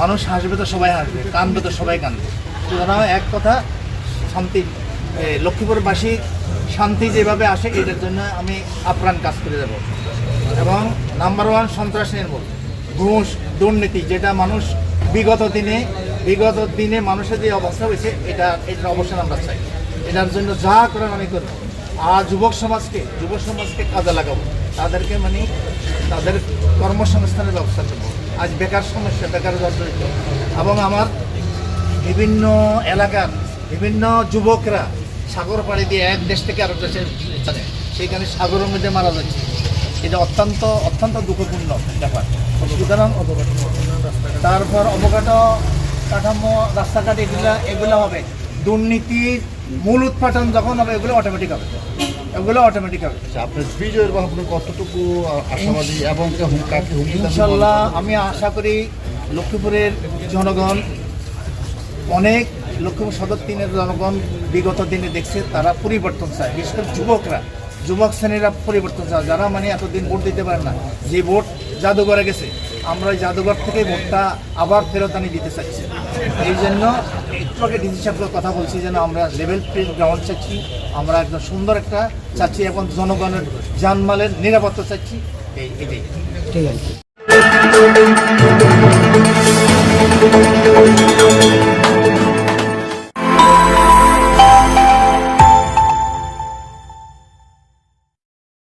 মানুষ হাসবে তো সবাই হাসবে কানবে তো সবাই কানবে সুতরাং এক কথা, শান্তি লক্ষ্মীপুরবাসী শান্তি যেভাবে আসে, এটার জন্য আমি আপ্রাণ কাজ করে যাব। এবং নাম্বার ওয়ান সন্ত্রাস নির্মূল, ঘুষ, দুর্নীতি, যেটা মানুষ বিগত দিনে বিগত দিনে মানুষের যে অবস্থা হয়েছে, এটা, এটার অবসান আমরা চাই। এটার জন্য যা করার আমি করব। আর যুবক সমাজকে যুব সমাজকে কাজে লাগাবো। তাদেরকে মানে তাদের কর্মসংস্থানের ব্যবস্থা করব। আজ বেকার সমস্যা, বেকার জর্জরিত এবং আমার বিভিন্ন এলাকার বিভিন্ন যুবকরা সাগর পাড়ি দিয়ে এক দেশ থেকে আরেক দেশে সেইখানে সাগরের মধ্যে মারা যাচ্ছে। এটা অত্যন্ত অত্যন্ত দুঃখপূর্ণ ব্যাপার। সুতরাং তারপর অবকাঠামো কাঠামো, রাস্তাঘাট, এগুলো এগুলো হবে। দুর্নীতির মূল উৎপাদন যখন হবে, এগুলো অটোমেটিক হবে। এগুলো অটোমেটিক হবে। আচ্ছা, আপনার বিজয়ের কতটুকু আশাবাদী এবং কাকে ইনশাল্লাহ আমি আশা করি লক্ষ্মীপুরের জনগণ অনেক লক্ষ্মীপুর সদর তিনের জনগণ বিগত দিনে দেখছে তারা পরিবর্তন চায়। বিশেষ করে যুবকরা যুবক শ্রেণীরা পরিবর্তন চায়। যারা মানে এতদিন ভোট দিতে পারে না যে ভোট জাদুঘরে গেছে আমরা জাদুঘর থেকে ভোটটা আবার ফেরত আনি দিতে চাইছি এই জন্য একটু আগে ডিসি সাহেবের কথা বলছি যেন আমরা লেভেল প্লেন গ্রাউন্ড চাচ্ছি, আমরা একদম সুন্দর একটা চাচ্ছি এবং জনগণের জানমালের নিরাপত্তা চাচ্ছি। এই, এটাই। ঠিক আছে।